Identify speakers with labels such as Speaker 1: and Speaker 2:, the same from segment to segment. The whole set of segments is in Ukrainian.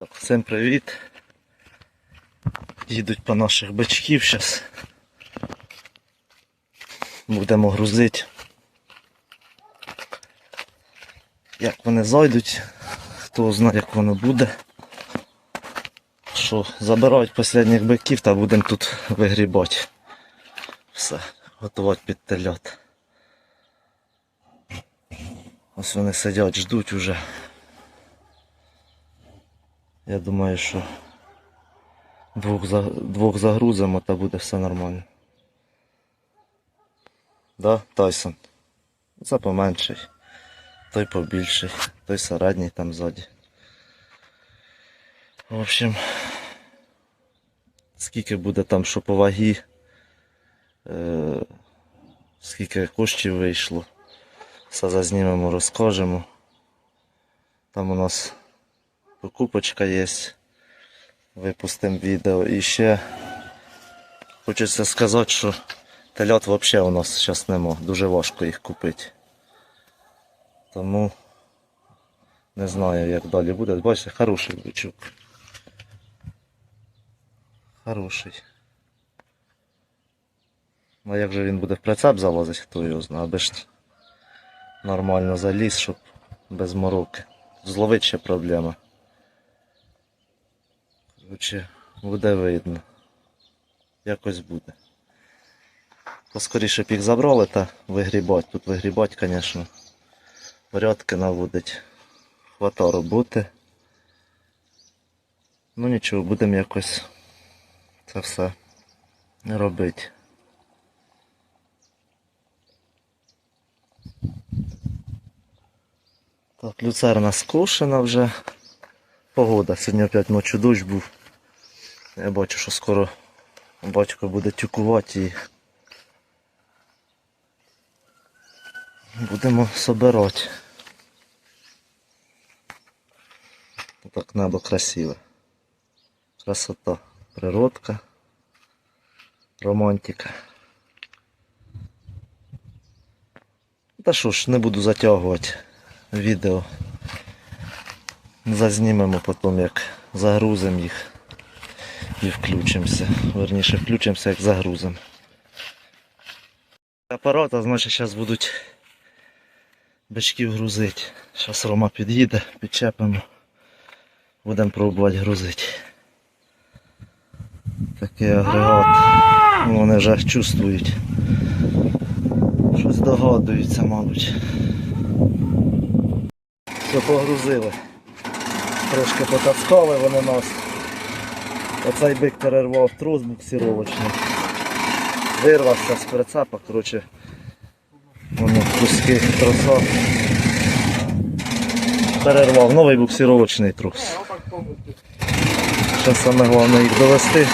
Speaker 1: Всім привіт. Їдуть по наших бичків зараз. Будемо грузити. Як вони зайдуть, хто знає, як воно буде. Що, забирають останніх биків та будемо тут вигрібати. Все, готувати під тельот. Ось вони сидять, ждуть уже. Я думаю, що двох, двох загрузимо та буде все нормально. Да, Тайсон? Це поменший. Той побільший, той середній там ззаді. В общем, скільки буде там що по вагі, е, скільки коштів вийшло. Все зазнімемо, розкажемо. Там у нас покупочка є. Випустимо відео. І ще хочеться сказати, що тельот взагалі у нас зараз нема. Дуже важко їх купити. Тому не знаю, як далі буде. Бачите, хороший бичок. Хороший. А як же він буде в прицеп залазити, хто його знає, аби ж нормально заліз, щоб без мороки. Зловить ще проблема. Короче, буде видно. Якось буде. Поскоріше б їх забрали та вигрібать. Тут вигрібать, звісно. Порядки наводить. Хвата роботи. Ну нічого, будемо якось це все робити. Так, люцерна скошена вже. Погода. Сьогодні опять ночі дощ був. Я бачу, що скоро батько буде тюкувати і будемо собирати. Так небо красиве. Красота. Природка. Романтика. Та що ж, не буду затягувати відео. Зазнімемо потім, як загрузимо їх і включимося. Верніше включимося, як загрузимо. Апарата, значить, зараз будуть бичків грузити. Зараз Рома під'їде, підчепимо. Будемо пробувати грузити. Такий агрегат. Вони вже чувствують. Щось догадуються, мабуть. Все погрузили. Трошки потаскали вони нас. Оцей бик перервав трос буксировочний. Вирвався з прицепа, коротше. Воно куски троса. Перервав новий буксировочний трос. Ще саме головне їх довести.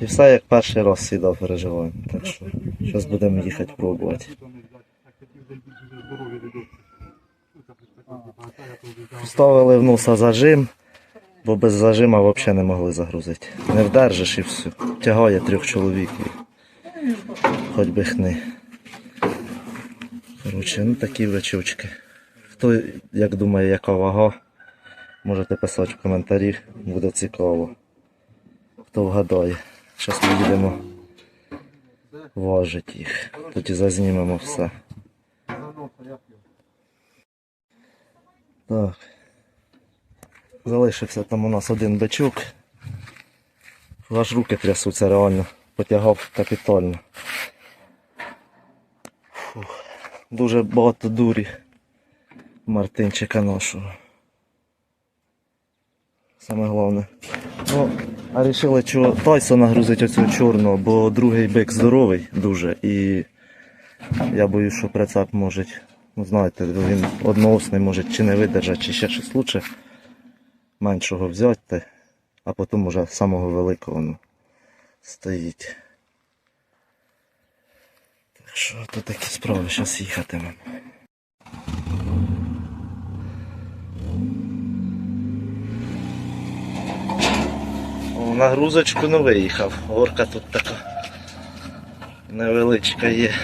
Speaker 1: І все як перший раз сідав переживаємо. Так що зараз будемо їхати пробувати. Поставили в носа зажим, бо без зажима взагалі не могли загрузити. Не вдержиш і все. Тягає трьох чоловіків. Хоч би хни. Коротше, ну такі вечочки. Хто як думає, яка вага, можете писати в коментарі, буде цікаво. Хто вгадає. Зараз ми їдемо важити їх. Тоді зазнімемо все. Так. Залишився там у нас один бичок. Аж руки трясуться реально. Потягав капітально. Фух. Дуже багато дурі Мартинчика нашого. Саме головне. Ну, а вирішили, що Тайсона грузить оцю чорного, бо другий бик здоровий дуже і я боюсь, що прицеп може, ну знаєте, він одноосний може чи не видержати, чи ще щось лучше меншого взяти, а потім уже самого великого ну, стоїть. Так що тут такі справи, зараз їхатимемо. На грузочку не виїхав. Горка тут така невеличка є.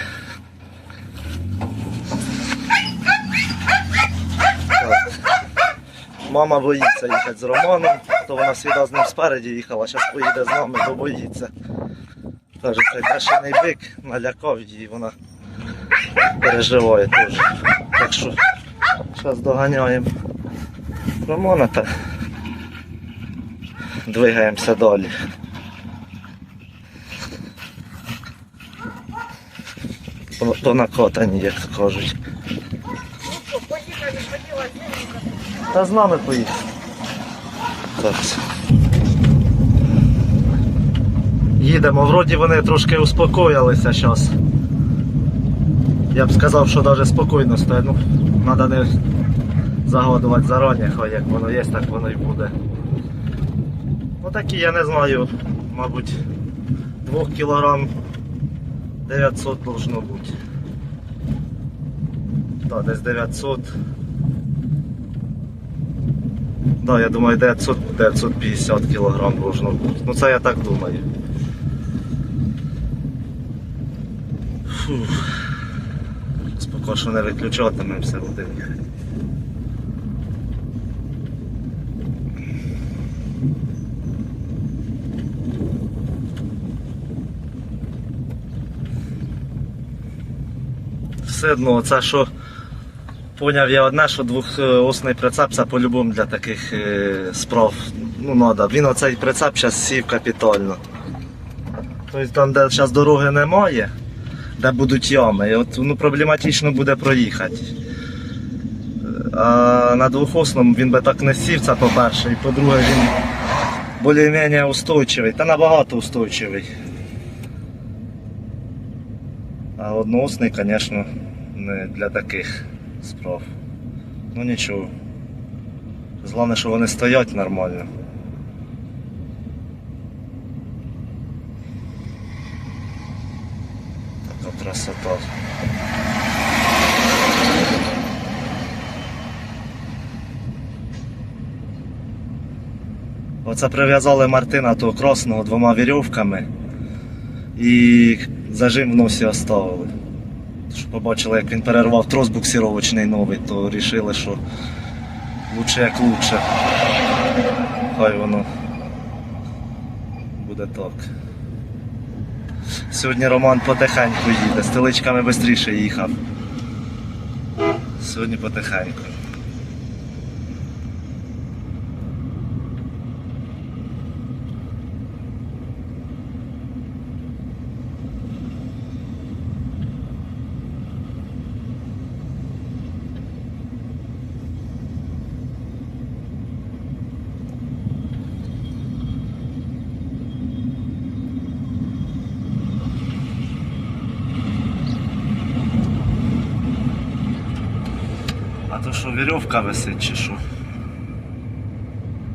Speaker 1: Мама боїться їхати з Романом, то вона завжди з ним спереді їхала, зараз поїде з нами, то боїться. Каже, цей бешений бик налякав її, вона переживає теж. Так що зараз доганяємо Романа та двигаємося далі. То накотані, як кажуть. Та з нами поїхав. Так. Їдемо, вроді вони трошки успокоїлися зараз. Я б сказав, що навіть спокійно стоять. Ну, треба не загадувати зарані, хай як воно є, так воно і буде. Ну такі, я не знаю, мабуть, 2 кілограм 900 должно бути. Так, десь 900. Да, я думаю, 900 950 кілограм должно бути. Ну це я так думаю. Фух. Поки що не виключатимемося буде. Все одно, це що поняв я одне, що двохосний прицеп це по-любому для таких е, справ ну, надо. Він оцей прицеп зараз сів капітально. Тобто там, де зараз дороги немає, де будуть ями, і от ну, проблематично буде проїхати. А на двохосному він би так не сів, це по-перше, і по-друге, він більш-менш устойчивий, та набагато устойчивий. А одноосний, звісно, не для таких справ. Ну нічого. Головне, що вони стоять нормально. Така красота. Оце прив'язали Мартина того кросного двома вірьовками і зажим в носі оставили. Що побачили, як він перервав трос буксировочний новий, то вирішили, що лучше як лучше. Хай воно буде так. Сьогодні Роман потихеньку їде, з теличками швидше їхав. Сьогодні потихеньку. А то що вірьовка висить чи що?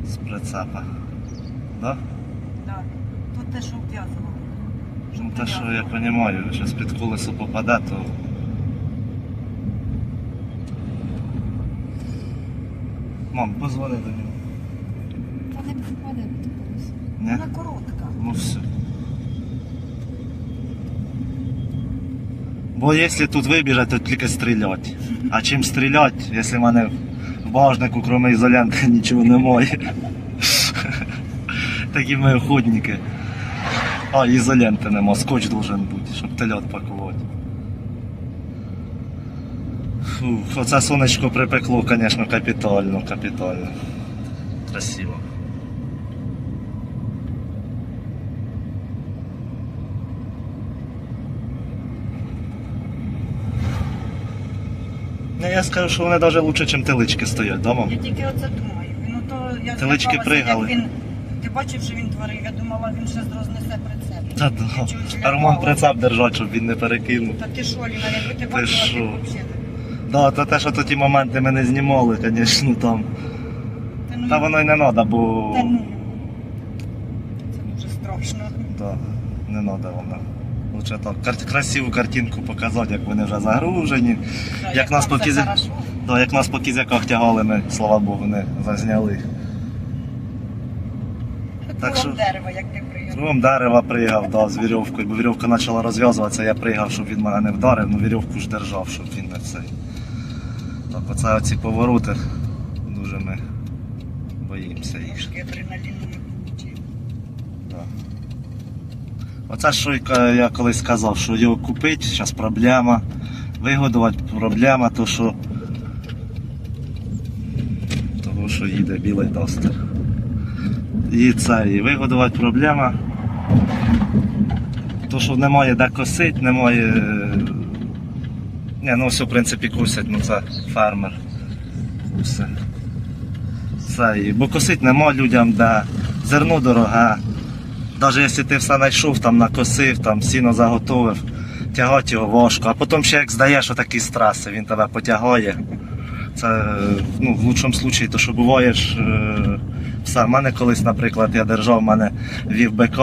Speaker 1: З прицепа. Да?
Speaker 2: Да. Тут те, що в'язано.
Speaker 1: Ну те, що я розумію, зараз під колесо попаде, то. Мам, позвони до нього.
Speaker 2: Та не попаде колеса.
Speaker 1: Ні?
Speaker 2: Вона коротка.
Speaker 1: Ну все. Бо якщо тут вибіжать, то тільки стріляти. А чим стріляти, якщо в мене в багажнику, крім ізолянти, нічого немає. Такі ми охотники. А, ізоленти нема, скотч должен бути, щоб тельот пакувати. Фух, оце сонечко припекло, звісно, капітально, капітально. Красиво. Ну, я скажу, що вони навіть краще, ніж телички стоять, да, мам?
Speaker 2: Я тільки оце думаю. Він ото я
Speaker 1: Телички
Speaker 2: злякалася,
Speaker 1: пригали.
Speaker 2: як Він, ти бачив, що він творив? Я думала, він ще рознесе прицеп.
Speaker 1: Та
Speaker 2: Я
Speaker 1: да. А Роман
Speaker 2: злякалася.
Speaker 1: прицеп держать, щоб він не перекинув.
Speaker 2: Та ти що, Ліна, якби ти бачила,
Speaker 1: що?
Speaker 2: ти б взагалі.
Speaker 1: Да, то те, що то ті моменти ми не знімали, звісно, там.
Speaker 2: Та ну,
Speaker 1: Та воно й не треба, бо.
Speaker 2: Та ну. Це дуже страшно.
Speaker 1: Да, не треба воно. Лучше так, красиву картинку показати, як вони вже загружені.
Speaker 2: Да,
Speaker 1: Як нас
Speaker 2: там
Speaker 1: по
Speaker 2: хорошо.
Speaker 1: Да, як нас по кізяках тягали, ми, слава Богу, не зазняли. Так що-
Speaker 2: дерева, як ти приїхав.
Speaker 1: Дерева пригав, да, з вірьовкою, бо вірьовка почала розв'язуватися, я пригав, щоб він мене не вдарив, ну вірьовку ж держав, щоб він не цей. Так, оце оці повороти дуже ми Боїмося їх.
Speaker 2: Трошки адреналіну не.
Speaker 1: Да. Оце що я колись сказав, що його купити, зараз проблема. Вигодувати проблема, то що. Того, що їде білий достер. І це, і вигодувати проблема. То, що немає де косити, немає. е, Ні, ну все, в принципі, кусять, ну це фермер. Все. Це, і- бо косить нема людям, де зерно дороге. Навіть якщо ти все знайшов, там накосив, там сіно заготовив, тягати його важко. А потім ще як здаєш отакі страси, він тебе потягає. Це ну, в лучшому випадку, то що буваєш. е, Все, в мене колись, наприклад, я держав, в мене вів БК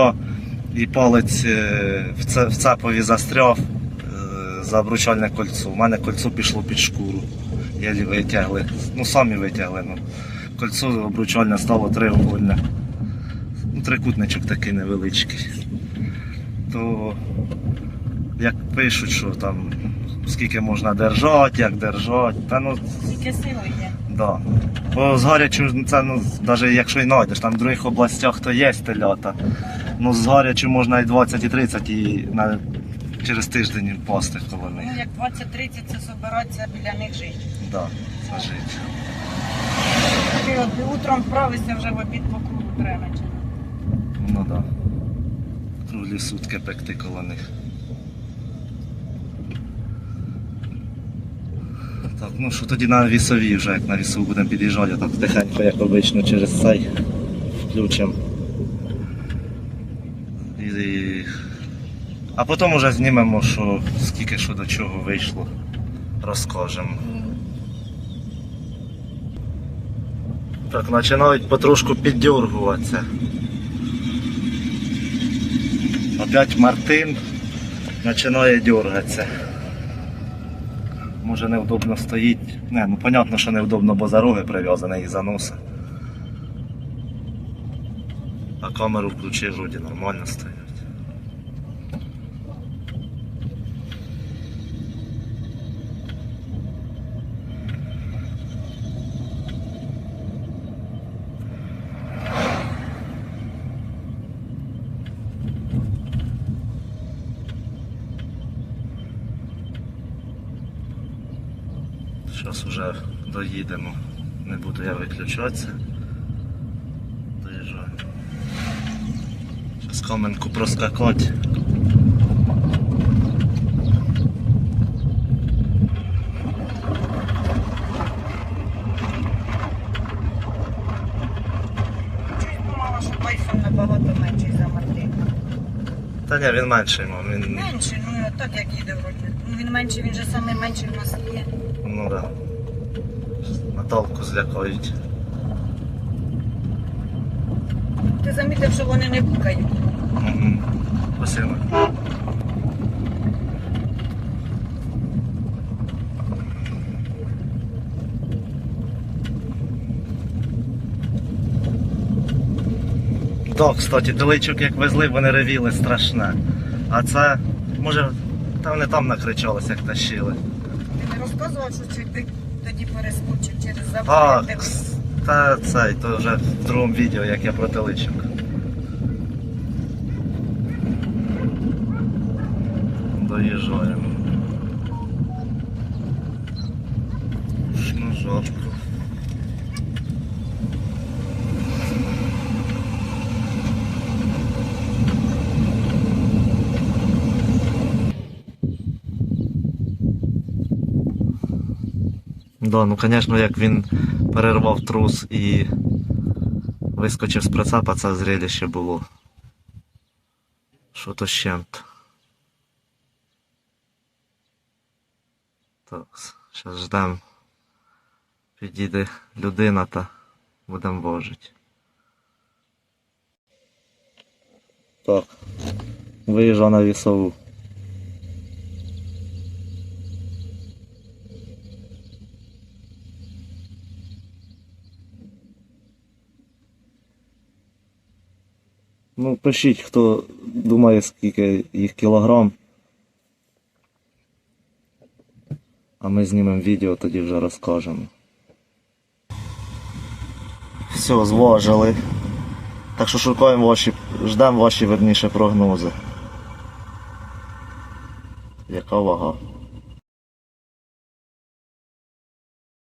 Speaker 1: і палець е, в цепові застряв е, за обручальне кольцо. У мене кольцо пішло під шкуру. Єлі витягли. Ну самі витягли. Ну. Кольцо обручальне стало треугольне. Трикутничок такий невеличкий. То як пишуть, що там скільки можна держати, як держати, та ну
Speaker 2: Тільки сили є.
Speaker 1: да. Бо з гарячу, це ну, навіть якщо й знайдеш, там в других областях то є тельота. Ну з гарячу можна і 20, і 30 і на, через тиждень впасти коло них.
Speaker 2: Ну, як 20-30 це собиратися біля них жити.
Speaker 1: Да, це жить.
Speaker 2: Ти от утром вправишся вже в обід по кругу треба.
Speaker 1: Ну да. Круглі сутки пекти коло них. Так, ну що тоді на вісові вже, як на вісу будемо під'їжджати, так тихенько, як обично, через цей включимо. І... А потім вже знімемо, що скільки що до чого вийшло. Розкажемо. Так, починають потрошку піддергуватися. Опять Мартин починає дергатися. Може невдобно стоїть. Не, ну понятно, що невдобно, бо за роги прив'язаний і за носа. А камеру включи, вроді нормально стоять. Зараз вже доїдемо. Не буду я виключатися. Доїжджаю. Зараз каменку проскакати.
Speaker 2: Набагато менший за Мартина.
Speaker 1: Та ні, він менший, мам. Він.
Speaker 2: Менший, ну так як їде вроді. Ну він менший, він же саме менший в нас є.
Speaker 1: Ну да. Наталку злякають.
Speaker 2: Ти замітив, що вони не букають.
Speaker 1: Угу. Спасибо. Так, кстати, доличок як везли, вони ревіли страшне. А це, може, та вони там накричалися, як тащили.
Speaker 2: Ти не розказував, що ти тоді перескочив ти-
Speaker 1: та цей, то вже в другому відео, як я про теличок. Доїжджаємо. Ну, на Да, ну звісно, як він перервав трус і вискочив з прицепа, це зрелище було. Що то чим-то. Так, зараз ждемо. Підійде людина та будемо вожити. Так. Виїжджав на вісову. Ну, пишіть, хто думає, скільки їх кілограм. А ми знімемо відео, тоді вже розкажемо. Все, зважили. Так що шукаємо ваші, ждемо ваші верніше прогнози. Яка вага?